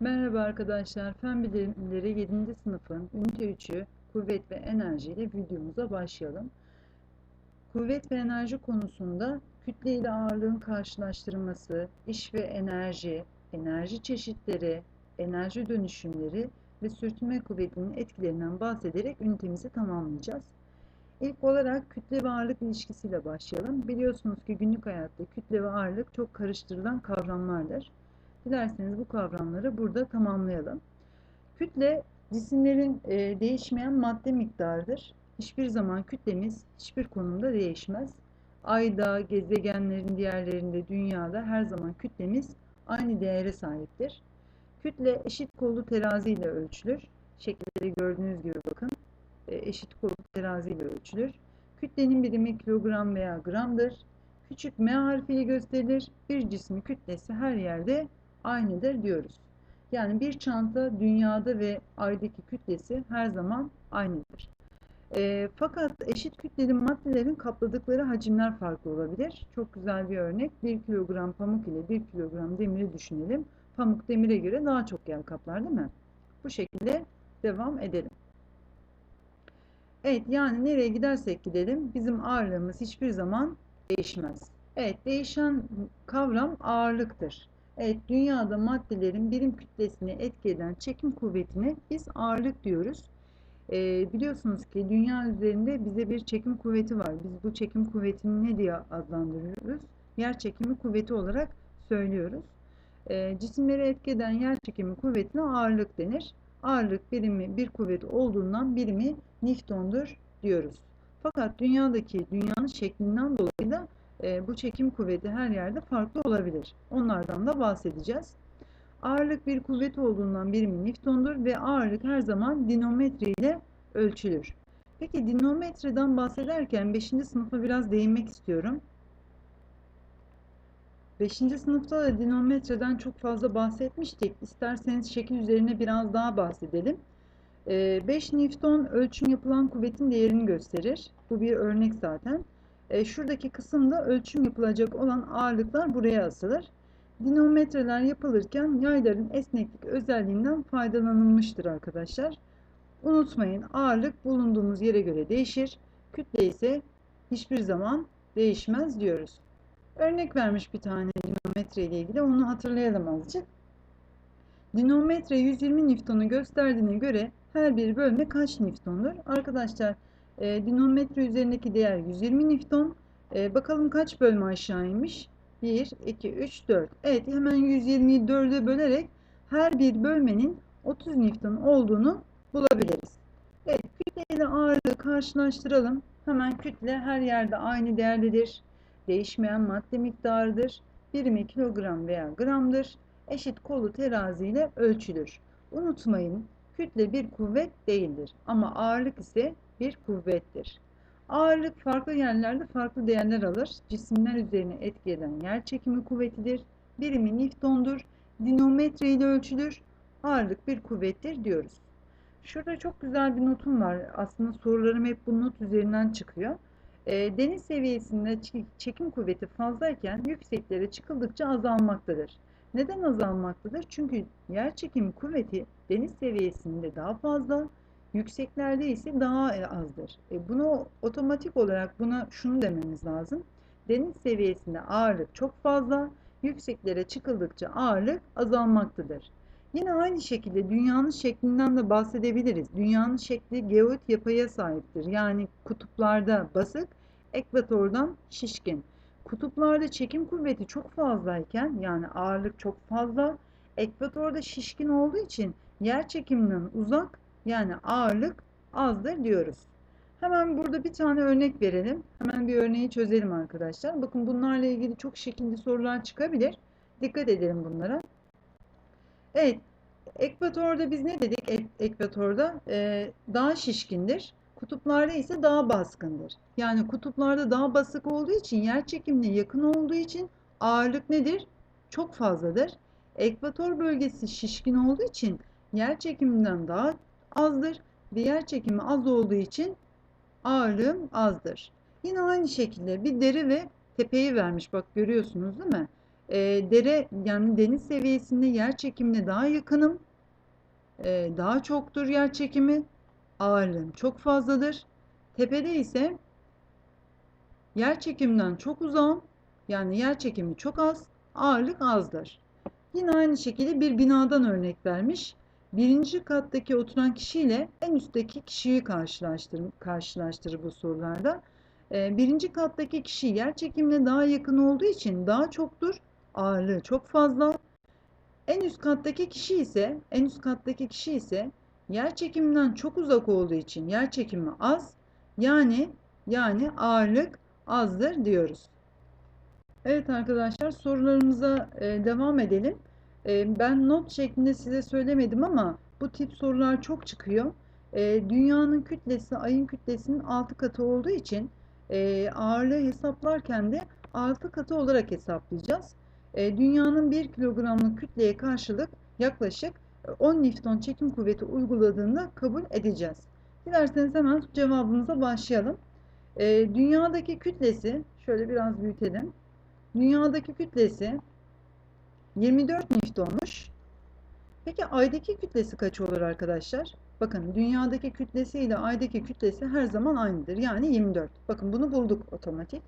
Merhaba arkadaşlar, Fen Bilimleri 7. sınıfın ünite 3'ü kuvvet ve enerji ile videomuza başlayalım. Kuvvet ve enerji konusunda kütle ile ağırlığın karşılaştırması, iş ve enerji, enerji çeşitleri, enerji dönüşümleri ve sürtünme kuvvetinin etkilerinden bahsederek ünitemizi tamamlayacağız. İlk olarak kütle ve ağırlık ilişkisiyle başlayalım. Biliyorsunuz ki günlük hayatta kütle ve ağırlık çok karıştırılan kavramlardır. Dilerseniz bu kavramları burada tamamlayalım. Kütle cisimlerin e, değişmeyen madde miktarıdır. Hiçbir zaman kütlemiz hiçbir konumda değişmez. Ayda, gezegenlerin diğerlerinde, dünyada her zaman kütlemiz aynı değere sahiptir. Kütle eşit kollu terazi ile ölçülür. Şekilleri gördüğünüz gibi bakın. E, eşit kollu terazi ile ölçülür. Kütlenin birimi kilogram veya gramdır. Küçük M harfiyle gösterilir. Bir cismin kütlesi her yerde aynıdır diyoruz. Yani bir çanta dünyada ve aydaki kütlesi her zaman aynıdır. E, fakat eşit kütleli maddelerin kapladıkları hacimler farklı olabilir. Çok güzel bir örnek. 1 kilogram pamuk ile 1 kilogram demiri düşünelim. Pamuk demire göre daha çok yer kaplar değil mi? Bu şekilde devam edelim. Evet yani nereye gidersek gidelim bizim ağırlığımız hiçbir zaman değişmez. Evet değişen kavram ağırlıktır. Evet, dünyada maddelerin birim kütlesini etki çekim kuvvetine biz ağırlık diyoruz. E, biliyorsunuz ki dünya üzerinde bize bir çekim kuvveti var. Biz bu çekim kuvvetini ne diye adlandırıyoruz? Yer çekimi kuvveti olarak söylüyoruz. E, cisimleri etki yer çekimi kuvvetine ağırlık denir. Ağırlık birimi bir kuvvet olduğundan birimi Newton'dur diyoruz. Fakat dünyadaki dünyanın şeklinden dolayı da e, bu çekim kuvveti her yerde farklı olabilir. Onlardan da bahsedeceğiz. Ağırlık bir kuvvet olduğundan birimi Newton'dur ve ağırlık her zaman dinometre ile ölçülür. Peki dinometreden bahsederken 5. sınıfa biraz değinmek istiyorum. 5. sınıfta da dinometreden çok fazla bahsetmiştik. İsterseniz şekil üzerine biraz daha bahsedelim. 5 e, Newton ölçüm yapılan kuvvetin değerini gösterir. Bu bir örnek zaten. E, şuradaki kısımda ölçüm yapılacak olan ağırlıklar buraya asılır. Dinometreler yapılırken yayların esneklik özelliğinden faydalanılmıştır arkadaşlar. Unutmayın ağırlık bulunduğumuz yere göre değişir. Kütle ise hiçbir zaman değişmez diyoruz. Örnek vermiş bir tane dinometre ile ilgili onu hatırlayalım azıcık. Dinometre 120 Newton'u gösterdiğine göre her bir bölme kaç Newton'dur? Arkadaşlar e, dinometre üzerindeki değer 120 Newton. E, bakalım kaç bölme aşağı inmiş? 1, 2, 3, 4. Evet hemen 120'yi 4'e bölerek her bir bölmenin 30 Newton olduğunu bulabiliriz. Evet kütle ile ağırlığı karşılaştıralım. Hemen kütle her yerde aynı değerdedir. Değişmeyen madde miktarıdır. Birimi kilogram veya gramdır. Eşit kolu terazi ile ölçülür. Unutmayın kütle bir kuvvet değildir ama ağırlık ise bir kuvvettir. Ağırlık farklı yerlerde farklı değerler alır. Cisimler üzerine etki eden yer çekimi kuvvetidir. Birimi Newton'dur. Dinometre ile ölçülür. Ağırlık bir kuvvettir diyoruz. Şurada çok güzel bir notum var. Aslında sorularım hep bu not üzerinden çıkıyor. E, deniz seviyesinde çekim kuvveti fazlayken yükseklere çıkıldıkça azalmaktadır. Neden azalmaktadır? Çünkü yer çekimi kuvveti deniz seviyesinde daha fazla, Yükseklerde ise daha azdır. E bunu otomatik olarak buna şunu dememiz lazım. Deniz seviyesinde ağırlık çok fazla, yükseklere çıkıldıkça ağırlık azalmaktadır. Yine aynı şekilde dünyanın şeklinden de bahsedebiliriz. Dünyanın şekli geoid yapıya sahiptir. Yani kutuplarda basık, ekvatordan şişkin. Kutuplarda çekim kuvveti çok fazlayken yani ağırlık çok fazla, ekvatorda şişkin olduğu için yer çekiminden uzak yani ağırlık azdır diyoruz. Hemen burada bir tane örnek verelim. Hemen bir örneği çözelim arkadaşlar. Bakın bunlarla ilgili çok şekilde sorular çıkabilir. Dikkat edelim bunlara. Evet. Ekvatorda biz ne dedik? Ek ekvatorda e, daha şişkindir. Kutuplarda ise daha baskındır. Yani kutuplarda daha basık olduğu için yer çekimine yakın olduğu için ağırlık nedir? Çok fazladır. Ekvator bölgesi şişkin olduğu için yer çekiminden daha azdır ve yer çekimi az olduğu için ağırlığım azdır. Yine aynı şekilde bir deri ve tepeyi vermiş. Bak görüyorsunuz değil mi? e, dere yani deniz seviyesinde yer çekimine daha yakınım. E, daha çoktur yer çekimi. Ağırlığım çok fazladır. Tepede ise yer çekiminden çok uzağım. Yani yer çekimi çok az, ağırlık azdır. Yine aynı şekilde bir binadan örnek vermiş. Birinci kattaki oturan kişiyle en üstteki kişiyi karşılaştır, karşılaştırır bu sorularda. Ee, birinci kattaki kişi yer çekimine daha yakın olduğu için daha çoktur. Ağırlığı çok fazla. En üst kattaki kişi ise en üst kattaki kişi ise yer çekiminden çok uzak olduğu için yer çekimi az. Yani yani ağırlık azdır diyoruz. Evet arkadaşlar sorularımıza e, devam edelim. E, ben not şeklinde size söylemedim ama bu tip sorular çok çıkıyor. E, dünyanın kütlesi ayın kütlesinin 6 katı olduğu için e, ağırlığı hesaplarken de 6 katı olarak hesaplayacağız. E, dünyanın 1 kilogramlık kütleye karşılık yaklaşık 10 Newton çekim kuvveti uyguladığında kabul edeceğiz. Dilerseniz hemen cevabımıza başlayalım. E, dünyadaki kütlesi şöyle biraz büyütelim. Dünyadaki kütlesi 24 Newton'muş. Peki aydaki kütlesi kaç olur arkadaşlar? Bakın dünyadaki kütlesi ile aydaki kütlesi her zaman aynıdır. Yani 24. Bakın bunu bulduk otomatik.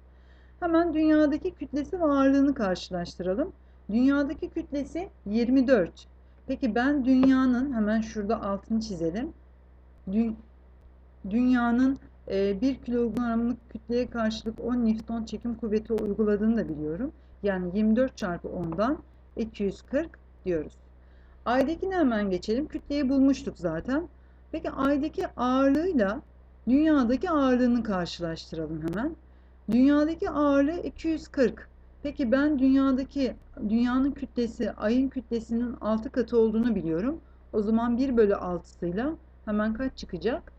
Hemen dünyadaki kütlesi ve ağırlığını karşılaştıralım. Dünyadaki kütlesi 24. Peki ben dünyanın hemen şurada altını çizelim. Dü dünyanın 1 kilogramlık kütleye karşılık 10 Newton çekim kuvveti uyguladığını da biliyorum. Yani 24 çarpı 10'dan 240 diyoruz. Ay'dakine hemen geçelim. Kütleyi bulmuştuk zaten. Peki Ay'daki ağırlığıyla dünyadaki ağırlığını karşılaştıralım hemen. Dünyadaki ağırlığı 240. Peki ben dünyadaki dünyanın kütlesi ayın kütlesinin 6 katı olduğunu biliyorum. O zaman 1 bölü 6'sıyla hemen kaç çıkacak?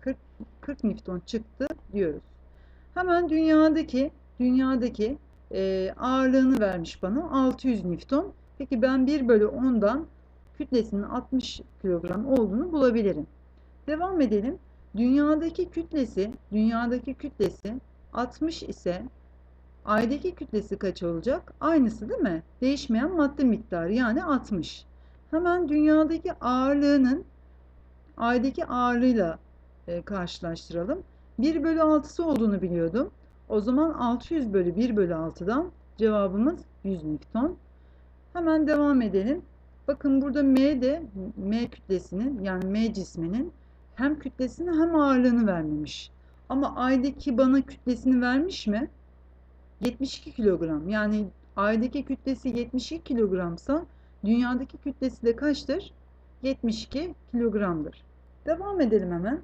40, 40 Newton çıktı diyoruz. Hemen dünyadaki dünyadaki e, ağırlığını vermiş bana 600 Newton. Peki ben 1 bölü 10'dan kütlesinin 60 kilogram olduğunu bulabilirim. Devam edelim. Dünyadaki kütlesi, dünyadaki kütlesi 60 ise Ay'daki kütlesi kaç olacak? Aynısı değil mi? Değişmeyen madde miktarı yani 60. Hemen dünyadaki ağırlığının Ay'daki ağırlığıyla e, karşılaştıralım. 1 bölü 6'sı olduğunu biliyordum. O zaman 600 bölü 1 bölü 6'dan cevabımız 100 Newton. Hemen devam edelim. Bakın burada M de M kütlesinin yani M cisminin hem kütlesini hem ağırlığını vermemiş. Ama Ay'daki bana kütlesini vermiş mi? 72 kilogram. Yani Ay'daki kütlesi 72 kilogramsa dünyadaki kütlesi de kaçtır? 72 kilogramdır. Devam edelim hemen.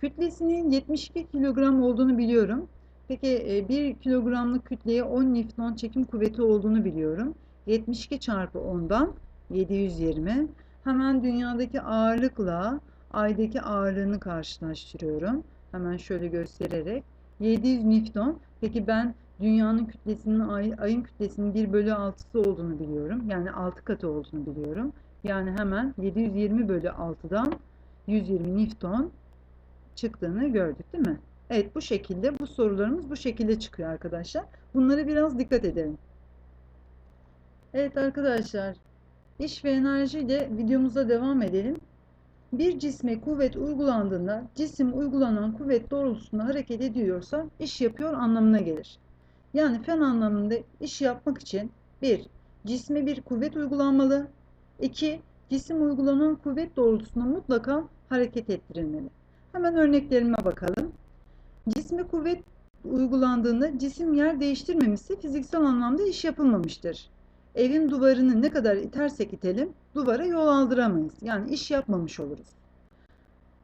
Kütlesinin 72 kilogram olduğunu biliyorum. Peki 1 e, kilogramlık kütleye 10 Newton çekim kuvveti olduğunu biliyorum. 72 çarpı 10'dan 720. Hemen dünyadaki ağırlıkla aydaki ağırlığını karşılaştırıyorum. Hemen şöyle göstererek. 700 Newton. Peki ben dünyanın kütlesinin ay, ayın kütlesinin 1 bölü 6'sı olduğunu biliyorum. Yani 6 katı olduğunu biliyorum. Yani hemen 720 bölü 6'dan 120 Newton çıktığını gördük değil mi? Evet bu şekilde bu sorularımız bu şekilde çıkıyor arkadaşlar. Bunlara biraz dikkat edelim. Evet arkadaşlar iş ve enerji ile videomuza devam edelim. Bir cisme kuvvet uygulandığında cisim uygulanan kuvvet doğrultusunda hareket ediyorsa iş yapıyor anlamına gelir. Yani fen anlamında iş yapmak için 1. Cisme bir kuvvet uygulanmalı. 2. Cisim uygulanan kuvvet doğrultusunda mutlaka hareket ettirilmeli. Hemen örneklerime bakalım. Cisme kuvvet uygulandığında cisim yer değiştirmemişse fiziksel anlamda iş yapılmamıştır. Evin duvarını ne kadar itersek itelim duvara yol aldıramayız. Yani iş yapmamış oluruz.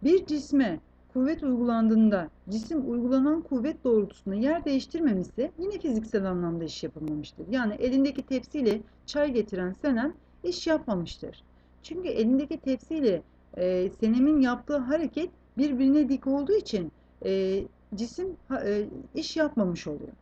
Bir cisme kuvvet uygulandığında cisim uygulanan kuvvet doğrultusunda yer değiştirmemişse yine fiziksel anlamda iş yapılmamıştır. Yani elindeki tepsiyle çay getiren Senem iş yapmamıştır. Çünkü elindeki tepsiyle e, Senem'in yaptığı hareket birbirine dik olduğu için e, cisim e, iş yapmamış oluyor.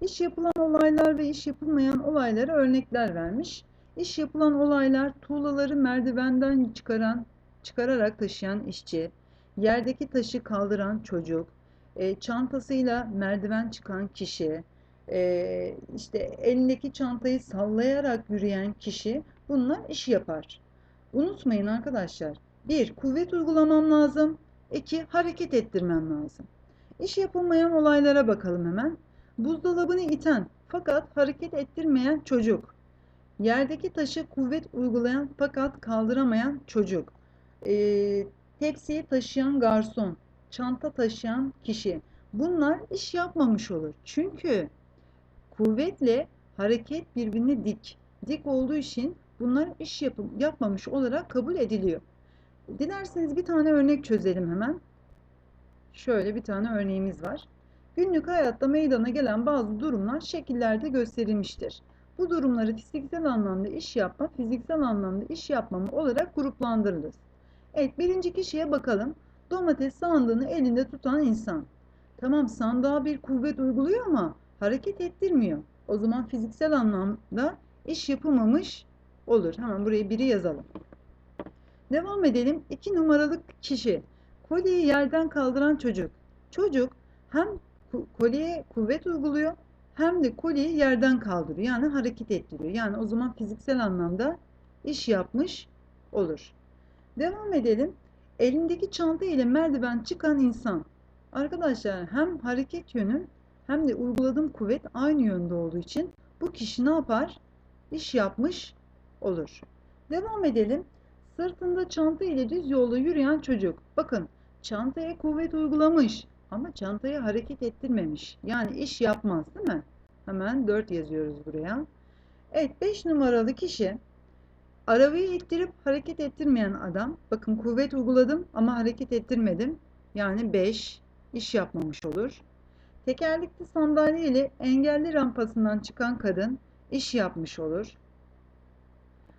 İş yapılan olaylar ve iş yapılmayan olaylara örnekler vermiş. İş yapılan olaylar tuğlaları merdivenden çıkaran, çıkararak taşıyan işçi, yerdeki taşı kaldıran çocuk, e, çantasıyla merdiven çıkan kişi, e, işte elindeki çantayı sallayarak yürüyen kişi bunlar iş yapar. Unutmayın arkadaşlar. Bir, kuvvet uygulamam lazım. İki, hareket ettirmem lazım. İş yapılmayan olaylara bakalım hemen. Buzdolabını iten fakat hareket ettirmeyen çocuk. Yerdeki taşı kuvvet uygulayan fakat kaldıramayan çocuk. Ee, tepsiyi taşıyan garson. Çanta taşıyan kişi. Bunlar iş yapmamış olur. Çünkü kuvvetle hareket birbirine dik. Dik olduğu için bunlar iş yapım, yapmamış olarak kabul ediliyor. Dilerseniz bir tane örnek çözelim hemen. Şöyle bir tane örneğimiz var. Günlük hayatta meydana gelen bazı durumlar şekillerde gösterilmiştir. Bu durumları fiziksel anlamda iş yapma, fiziksel anlamda iş yapmama olarak gruplandırırız. Evet birinci kişiye bakalım. Domates sandığını elinde tutan insan. Tamam sandığa bir kuvvet uyguluyor ama hareket ettirmiyor. O zaman fiziksel anlamda iş yapılmamış olur. Hemen buraya biri yazalım. Devam edelim. İki numaralı kişi. Kolyeyi yerden kaldıran çocuk. Çocuk hem kolyeye kuvvet uyguluyor hem de kolyeyi yerden kaldırıyor. Yani hareket ettiriyor. Yani o zaman fiziksel anlamda iş yapmış olur. Devam edelim. Elindeki çanta ile merdiven çıkan insan. Arkadaşlar hem hareket yönü hem de uyguladığım kuvvet aynı yönde olduğu için bu kişi ne yapar? İş yapmış olur. Devam edelim. Sırtında çanta ile düz yolda yürüyen çocuk. Bakın çantaya kuvvet uygulamış ama çantayı hareket ettirmemiş. Yani iş yapmaz değil mi? Hemen 4 yazıyoruz buraya. Evet 5 numaralı kişi arabayı ittirip hareket ettirmeyen adam. Bakın kuvvet uyguladım ama hareket ettirmedim. Yani 5 iş yapmamış olur. Tekerlekli sandalye ile engelli rampasından çıkan kadın iş yapmış olur.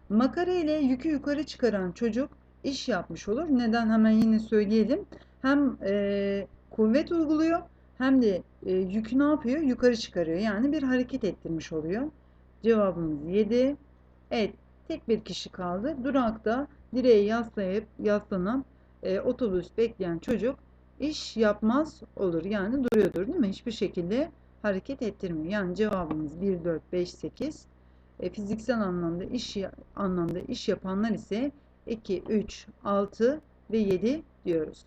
Makara ile yükü yukarı çıkaran çocuk iş yapmış olur. Neden hemen yine söyleyelim. Hem e, kuvvet uyguluyor hem de e, yükü ne yapıyor? Yukarı çıkarıyor. Yani bir hareket ettirmiş oluyor. Cevabımız 7. Evet tek bir kişi kaldı. Durakta direğe yaslayıp yaslanıp e, otobüs bekleyen çocuk iş yapmaz olur. Yani duruyordur değil mi? Hiçbir şekilde hareket ettirmiyor. Yani cevabımız 1, 4, 5, 8. E, fiziksel anlamda iş anlamda iş yapanlar ise 2, 3, 6 ve 7 diyoruz.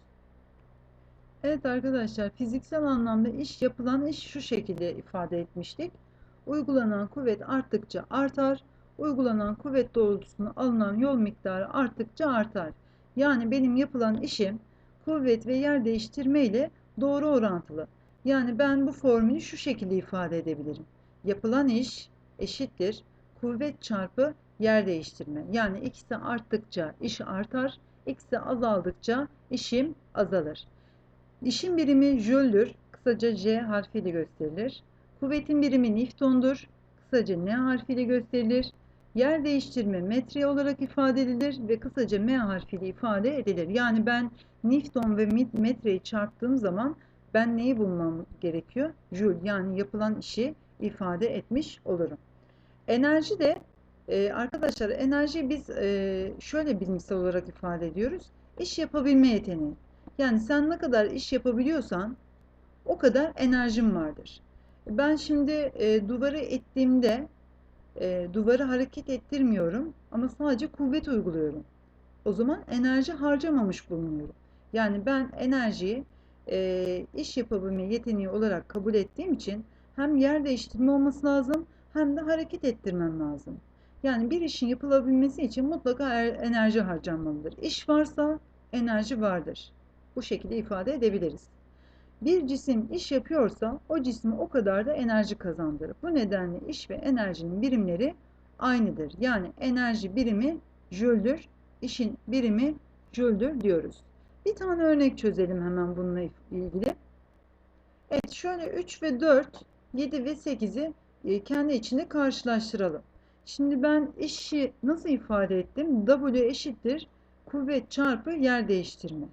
Evet arkadaşlar fiziksel anlamda iş yapılan iş şu şekilde ifade etmiştik. Uygulanan kuvvet arttıkça artar. Uygulanan kuvvet doğrultusunda alınan yol miktarı arttıkça artar. Yani benim yapılan işim kuvvet ve yer değiştirme ile doğru orantılı. Yani ben bu formülü şu şekilde ifade edebilirim. Yapılan iş eşittir kuvvet çarpı yer değiştirme. Yani ikisi arttıkça iş artar, ikisi azaldıkça işim azalır. İşin birimi jüldür, kısaca J harfiyle gösterilir. Kuvvetin birimi Newton'dur, kısaca N harfiyle gösterilir. Yer değiştirme metre olarak ifade edilir ve kısaca M harfiyle ifade edilir. Yani ben Newton ve metreyi çarptığım zaman ben neyi bulmam gerekiyor? Joule yani yapılan işi ifade etmiş olurum. Enerji de e, arkadaşlar enerji biz e, şöyle bilimsel olarak ifade ediyoruz. İş yapabilme yeteneği. Yani sen ne kadar iş yapabiliyorsan o kadar enerjin vardır. Ben şimdi e, duvarı ettiğimde e, duvarı hareket ettirmiyorum ama sadece kuvvet uyguluyorum. O zaman enerji harcamamış bulunuyorum. Yani ben enerjiyi e, iş yapabilme yeteneği olarak kabul ettiğim için hem yer değiştirme olması lazım hem de hareket ettirmem lazım. Yani bir işin yapılabilmesi için mutlaka er, enerji harcanmalıdır. İş varsa enerji vardır. Bu şekilde ifade edebiliriz. Bir cisim iş yapıyorsa o cisme o kadar da enerji kazandırır. Bu nedenle iş ve enerjinin birimleri aynıdır. Yani enerji birimi jüldür, işin birimi jüldür diyoruz. Bir tane örnek çözelim hemen bununla ilgili. Evet şöyle 3 ve 4, 7 ve 8'i e, kendi içinde karşılaştıralım. Şimdi ben işi nasıl ifade ettim? W eşittir kuvvet çarpı yer değiştirme.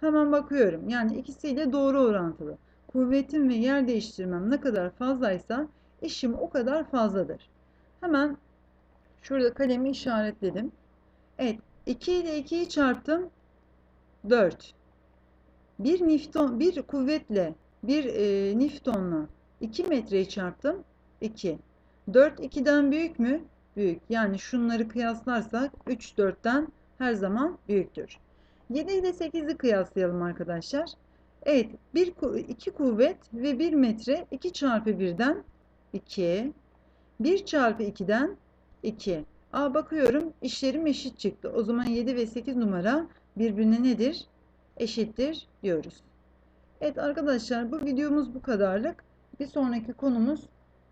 Hemen bakıyorum. Yani ikisiyle doğru orantılı. Kuvvetim ve yer değiştirmem ne kadar fazlaysa işim o kadar fazladır. Hemen şurada kalemi işaretledim. Evet 2 ile 2'yi çarptım 4. Bir nifton bir kuvvetle bir e, niftonla 2 metreyi çarptım 2. 4 2'den büyük mü? Büyük. Yani şunları kıyaslarsak 3 4'ten her zaman büyüktür. 7 ile 8'i kıyaslayalım arkadaşlar. Evet, bir, iki kuvvet ve 1 metre 2 çarpı 1'den 2. 1 çarpı 2'den 2. Aa bakıyorum işlerim eşit çıktı. O zaman 7 ve 8 numara birbirine nedir? Eşittir diyoruz. Evet arkadaşlar bu videomuz bu kadarlık. Bir sonraki konumuz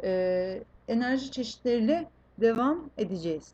e, enerji çeşitleriyle devam edeceğiz.